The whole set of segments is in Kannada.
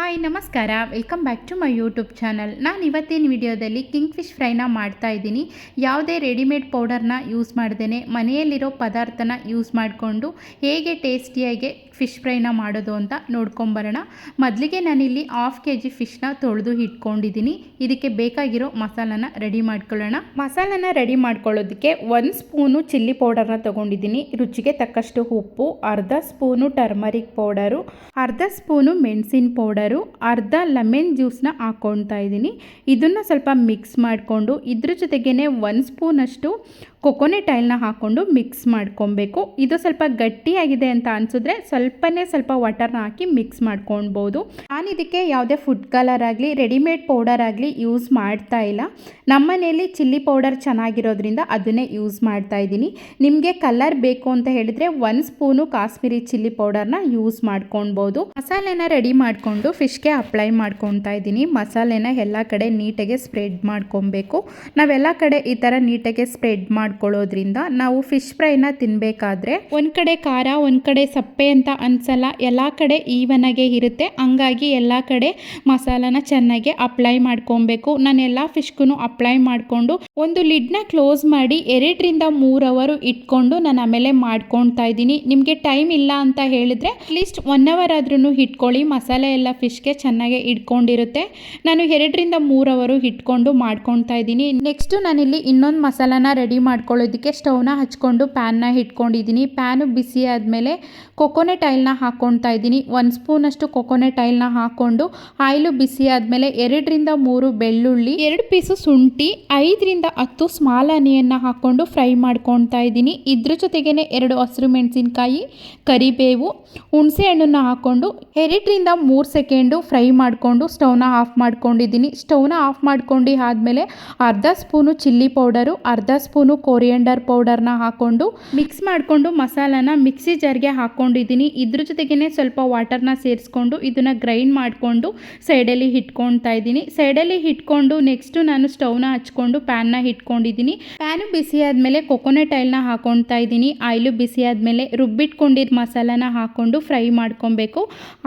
ಹಾಯ್, ನಮಸ್ಕಾರ. Welcome back to my YouTube channel ನಾನು ಇವತ್ತಿನ ವಿಡಿಯೋದಲ್ಲಿ ಕಿಂಗ್ ಫಿಶ್ ಫ್ರೈನ ಮಾಡ್ತಾ ಇದ್ದೀನಿ. ಯಾವುದೇ ರೆಡಿಮೇಡ್ ಪೌಡರ್ನ ಯೂಸ್ ಮಾಡ್ದೇ ಮನೆಯಲ್ಲಿರೋ ಪದಾರ್ಥನ ಯೂಸ್ ಮಾಡಿಕೊಂಡು ಹೇಗೆ ಟೇಸ್ಟಿಯಾಗಿ ಫಿಶ್ ಫ್ರೈನ ಮಾಡೋದು ಅಂತ ನೋಡ್ಕೊಂಬರೋಣ. ಮೊದಲಿಗೆ ನಾನಿಲ್ಲಿ ಹಾಫ್ ಕೆ ಜಿ ಫಿಶ್ನ ತೊಳೆದು ಇಟ್ಕೊಂಡಿದ್ದೀನಿ. ಇದಕ್ಕೆ ಬೇಕಾಗಿರೋ ಮಸಾಲನ ರೆಡಿ ಮಾಡ್ಕೊಳ್ಳೋಣ. ಮಸಾಲನ ರೆಡಿ ಮಾಡ್ಕೊಳ್ಳೋದಕ್ಕೆ ಒಂದು ಸ್ಪೂನು ಚಿಲ್ಲಿ ಪೌಡರ್ನ ತೊಗೊಂಡಿದ್ದೀನಿ. ರುಚಿಗೆ ತಕ್ಕಷ್ಟು ಉಪ್ಪು, ಅರ್ಧ ಸ್ಪೂನು ಟರ್ಮರಿಕ್ ಪೌಡರು, ಅರ್ಧ ಸ್ಪೂನು ಮೆಣಸಿನ ಪೌಡರು ಅರ್ಧ ಲೆಮೆನ್ ಜ್ಯೂಸ್ನ ಹಾಕ್ಕೊಳ್ತಾ ಇದ್ದೀನಿ. ಇದನ್ನು ಸ್ವಲ್ಪ ಮಿಕ್ಸ್ ಮಾಡಿಕೊಂಡು ಇದ್ರ ಜೊತೆಗೇ ಒಂದು ಸ್ಪೂನಷ್ಟು ಕೊಕೊನೆಟ್ ಆಯಿಲ್ನ ಹಾಕ್ಕೊಂಡು ಮಿಕ್ಸ್ ಮಾಡ್ಕೊಬೇಕು. ಇದು ಸ್ವಲ್ಪ ಗಟ್ಟಿಯಾಗಿದೆ ಅಂತ ಅನಿಸಿದ್ರೆ ಸ್ವಲ್ಪನೇ ಸ್ವಲ್ಪ ವಾಟರ್ನ ಹಾಕಿ ಮಿಕ್ಸ್ ಮಾಡ್ಕೊಳ್ಬೋದು. ನಾನು ಇದಕ್ಕೆ ಯಾವುದೇ ಫುಡ್ ಕಲರ್ ಆಗಲಿ, ರೆಡಿಮೇಡ್ ಪೌಡರ್ ಆಗಲಿ ಯೂಸ್ ಮಾಡ್ತಾ ಇಲ್ಲ. ನಮ್ಮ ಮನೆಯಲ್ಲಿ ಚಿಲ್ಲಿ ಪೌಡರ್ ಚೆನ್ನಾಗಿರೋದ್ರಿಂದ ಅದನ್ನೇ ಯೂಸ್ ಮಾಡ್ತಾ ಇದ್ದೀನಿ. ನಿಮಗೆ ಕಲರ್ ಬೇಕು ಅಂತ ಹೇಳಿದರೆ ಒಂದು ಸ್ಪೂನು ಕಾಶ್ಮೀರಿ ಚಿಲ್ಲಿ ಪೌಡರ್ನ ಯೂಸ್ ಮಾಡ್ಕೊಳ್ಬೋದು. ಮಸಾಲೆನ ರೆಡಿ ಮಾಡಿಕೊಂಡು ಫಿಶ್ಗೆ ಅಪ್ಲೈ ಮಾಡ್ಕೊತಾ ಇದ್ದೀನಿ. ಮಸಾಲೆನ ಎಲ್ಲ ಕಡೆ ನೀಟಾಗೆ ಸ್ಪ್ರೆಡ್ ಮಾಡ್ಕೊಬೇಕು ನಾವೆಲ್ಲ ಕಡೆ ಈ ಥರ ನೀಟಾಗಿ ಸ್ಪ್ರೆಡ್ ಮಾಡ್ಕೊಳ್ಳೋದ್ರಿಂದ ನಾವು ಫಿಶ್ ಫ್ರೈನ ತಿನ್ನಬೇಕಾದ್ರೆ ಒಂದ್ ಕಡೆ ಖಾರ, ಒಂದ್ ಕಡೆ ಸಪ್ಪೆ ಅಂತ ಅನ್ಸಲ್ಲ. ಎಲ್ಲ ಕಡೆ ಈವನ್ ಆಗೇ ಇರುತ್ತೆ. ಹಂಗಾಗಿ ಎಲ್ಲ ಕಡೆ ಮಸಾಲಾನ ಚೆನ್ನಾಗಿ ಅಪ್ಲೈ ಮಾಡ್ಕೊಬೇಕು. ನಾನು ಎಲ್ಲ ಫಿಶ್ಗೂ ಅಪ್ಲೈ ಮಾಡಿಕೊಂಡು ಒಂದು ಲಿಡ್ನ ಕ್ಲೋಸ್ ಮಾಡಿ ಎರಡರಿಂದ ಮೂರು ಅವರು ಇಟ್ಕೊಂಡು ನಾನು ಆಮೇಲೆ ಮಾಡ್ಕೊಳ್ತಾ ಇದ್ದೀನಿ. ನಿಮಗೆ ಟೈಮ್ ಇಲ್ಲ ಅಂತ ಹೇಳಿದ್ರೆ ಅಟ್ಲೀಸ್ಟ್ ಒನ್ ಅವರ್ ಆದ್ರೂ ಇಟ್ಕೊಳ್ಳಿ. ಮಸಾಲೆ ಎಲ್ಲ ಫಿಶ್ಗೆ ಚೆನ್ನಾಗಿ ಇಟ್ಕೊಂಡಿರುತ್ತೆ. ನಾನು ಎರಡರಿಂದ ಮೂರು ಅವರು ಇಟ್ಕೊಂಡು ಮಾಡ್ಕೊಳ್ತಾ ಇದ್ದೀನಿ. ನೆಕ್ಸ್ಟು ನಾನಿಲ್ಲಿ ಇನ್ನೊಂದು ಮಸಾಲಾನ ರೆಡಿ ಮಾಡ್ಕೊಳ್ಳೋದಕ್ಕೆ ಸ್ಟವ್ನ ಹಚ್ಕೊಂಡು ಪ್ಯಾನ್ನ ಇಟ್ಕೊಂಡಿದ್ದೀನಿ ಪ್ಯಾನು ಬಿಸಿ ಆದಮೇಲೆ ಕೊಕೊನೆಟ್ ಆಯಿಲ್ನ ಹಾಕ್ಕೊಳ್ತಾ ಇದ್ದೀನಿ. ಒಂದು ಸ್ಪೂನಷ್ಟು ಕೊಕೊನೆಟ್ ಆಯಿಲ್ನ ಹಾಕ್ಕೊಂಡು ಆಯಿಲು ಬಿಸಿ ಆದಮೇಲೆ ಎರಡರಿಂದ ಮೂರು ಬೆಳ್ಳುಳ್ಳಿ, ಎರಡು ಪೀಸು ಶುಂಠಿ, ಐದರಿಂದ ಹತ್ತು ಸ್ಮಾಲ್ ಆನಿಯನ್ನ ಹಾಕ್ಕೊಂಡು ಫ್ರೈ ಮಾಡ್ಕೊಳ್ತಾ ಇದ್ದೀನಿ. ಇದ್ರ ಜೊತೆಗೇ ಎರಡು ಹಸಿರು ಮೆಣಸಿನ್ಕಾಯಿ, ಕರಿಬೇವು, ಹುಣಸೆ ಹಣ್ಣನ್ನು ಹಾಕ್ಕೊಂಡು ಎರಡರಿಂದ ಮೂರು ಸೆಕೆಂಡು ಫ್ರೈ ಮಾಡಿಕೊಂಡು ಸ್ಟವ್ನ ಆಫ್ ಮಾಡ್ಕೊಂಡಿದ್ದೀನಿ. ಸ್ಟವ್ನ ಆಫ್ ಮಾಡ್ಕೊಂಡು ಆದಮೇಲೆ ಅರ್ಧ ಸ್ಪೂನು ಚಿಲ್ಲಿ ಪೌಡರು, ಅರ್ಧ ಸ್ಪೂನು ಕೊರಿಯಂಡರ್ ಪೌಡರ್ನ ಹಾಕ್ಕೊಂಡು ಮಿಕ್ಸ್ ಮಾಡಿಕೊಂಡು ಮಸಾಲಾನ ಮಿಕ್ಸಿ ಜಾರ್ಗೆ ಹಾಕ್ಕೊಂಡಿದ್ದೀನಿ ಇದ್ರ ಜೊತೆಗೇ ಸ್ವಲ್ಪ ವಾಟರ್ನ ಸೇರಿಸ್ಕೊಂಡು ಇದನ್ನು ಗ್ರೈಂಡ್ ಮಾಡಿಕೊಂಡು ಸೈಡಲ್ಲಿ ಇಟ್ಕೊಳ್ತಾ ಇದ್ದೀನಿ. ಸೈಡಲ್ಲಿ ಇಟ್ಕೊಂಡು ನೆಕ್ಸ್ಟು ನಾನು ಸ್ಟೌವ್ನ ಹಚ್ಕೊಂಡು ಪ್ಯಾನ್ನ ಇಟ್ಕೊಂಡಿದ್ದೀನಿ ಪ್ಯಾನು ಬಿಸಿ ಆದಮೇಲೆ ಕೊಕೊನಟ್ ಆಯಿಲ್ನ ಹಾಕೊಳ್ತಾ ಇದ್ದೀನಿ. ಆಯಿಲು ಬಿಸಿ ಆದಮೇಲೆ ರುಬ್ಬಿಟ್ಕೊಂಡಿದ್ದ ಮಸಾಲಾನ ಹಾಕ್ಕೊಂಡು ಫ್ರೈ ಮಾಡ್ಕೊಬೇಕು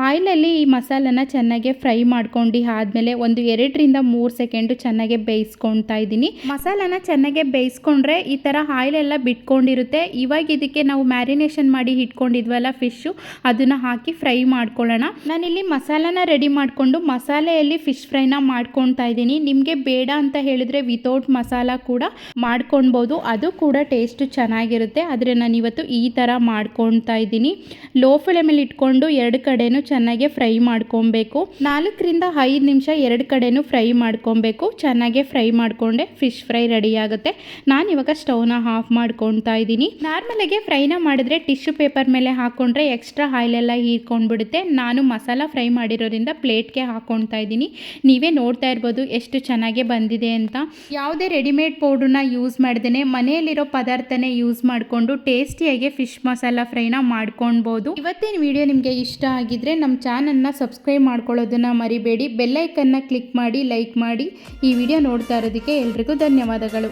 ಆಯಿಲಲ್ಲಿ ಈ ಮಸಾಲಾನ ಚೆನ್ನಾಗಿ ಫ್ರೈ ಮಾಡ್ಕೊಂಡು ಆದಮೇಲೆ ಒಂದು ಎರಡರಿಂದ ಮೂರು ಸೆಕೆಂಡು ಚೆನ್ನಾಗಿ ಬೇಯಿಸ್ಕೊಳ್ತಾ ಇದ್ದೀನಿ. ಮಸಾಲಾನ ಚೆನ್ನಾಗಿ ಬೇಯಿಸ್ಕೊಂಡ್ರೆ ಥರ ಆಯಿಲ್ ಎಲ್ಲ ಬಿಟ್ಕೊಂಡಿರುತ್ತೆ. ಇವಾಗ ಇದಕ್ಕೆ ನಾವು ಮ್ಯಾರಿನೇಷನ್ ಮಾಡಿ ಇಟ್ಕೊಂಡಿದ್ವಲ್ಲ ಫಿಶ್ಶು ಅದನ್ನು ಹಾಕಿ ಫ್ರೈ ಮಾಡ್ಕೊಳ್ಳೋಣ. ನಾನಿಲ್ಲಿ ಮಸಾಲಾನ ರೆಡಿ ಮಾಡಿಕೊಂಡು ಮಸಾಲೆಯಲ್ಲಿ ಫಿಶ್ ಫ್ರೈನ ಮಾಡ್ಕೊಳ್ತಾ ಇದ್ದೀನಿ. ನಿಮಗೆ ಬೇಡ ಅಂತ ಹೇಳಿದರೆ ವಿತೌಟ್ ಮಸಾಲ ಕೂಡ ಮಾಡ್ಕೊಳ್ಬೋದು. ಅದು ಕೂಡ ಟೇಸ್ಟ್ ಚೆನ್ನಾಗಿರುತ್ತೆ. ಆದರೆ ನಾನು ಇವತ್ತು ಈ ಥರ ಮಾಡ್ಕೊತಾ ಇದ್ದೀನಿ. ಲೋ ಫ್ಲೇಮಲ್ಲಿ ಇಟ್ಕೊಂಡು ಎರಡು ಕಡೆನೂ ಚೆನ್ನಾಗಿ ಫ್ರೈ ಮಾಡ್ಕೊಬೇಕು ನಾಲ್ಕರಿಂದ ಐದು ನಿಮಿಷ ಎರಡು ಕಡೆನೂ ಫ್ರೈ ಮಾಡ್ಕೊಬೇಕು ಚೆನ್ನಾಗಿ ಫ್ರೈ ಮಾಡಿಕೊಂಡೆ. ಫಿಶ್ ಫ್ರೈ ರೆಡಿ ಆಗುತ್ತೆ. ನಾನು ಇವಾಗ ಸ್ಟವ್ನ ಆಫ್ ಮಾಡ್ಕೊಳ್ತಾ ಇದ್ದೀನಿ. ನಾರ್ಮಲಾಗೆ ಫ್ರೈನ ಮಾಡಿದ್ರೆ ಟಿಶ್ಯೂ ಪೇಪರ್ ಮೇಲೆ ಹಾಕೊಂಡ್ರೆ ಎಕ್ಸ್ಟ್ರಾ ಆಯಿಲ್ ಎಲ್ಲ ಹೀರ್ಕೊಂಡ್ಬಿಡುತ್ತೆ. ನಾನು ಮಸಾಲ ಫ್ರೈ ಮಾಡಿರೋದ್ರಿಂದ ಪ್ಲೇಟ್ಗೆ ಹಾಕ್ಕೊಳ್ತಾ ಇದ್ದೀನಿ. ನೀವೇ ನೋಡ್ತಾ ಇರ್ಬೋದು ಎಷ್ಟು ಚೆನ್ನಾಗಿ ಬಂದಿದೆ ಅಂತ. ಯಾವುದೇ ರೆಡಿಮೇಡ್ ಪೌಡ್ರನ್ನ ಯೂಸ್ ಮಾಡ್ದೇನೆ ಮನೆಯಲ್ಲಿರೋ ಪದಾರ್ಥನೇ ಯೂಸ್ ಮಾಡಿಕೊಂಡು ಟೇಸ್ಟಿಯಾಗಿ ಫಿಶ್ ಮಸಾಲ ಫ್ರೈನ ಮಾಡ್ಕೊಳ್ಬೋದು. ಇವತ್ತಿನ ವಿಡಿಯೋ ನಿಮಗೆ ಇಷ್ಟ ಆಗಿದ್ರೆ ನಮ್ಮ ಚಾನಲ್ನ ಸಬ್ಸ್ಕ್ರೈಬ್ ಮಾಡ್ಕೊಳ್ಳೋದನ್ನ ಮರಿಬೇಡಿ. ಬೆಲ್ಲೈಕನ್ನ ಕ್ಲಿಕ್ ಮಾಡಿ, ಲೈಕ್ ಮಾಡಿ. ಈ ವಿಡಿಯೋ ನೋಡ್ತಾ ಇರೋದಕ್ಕೆ ಎಲ್ರಿಗೂ ಧನ್ಯವಾದಗಳು.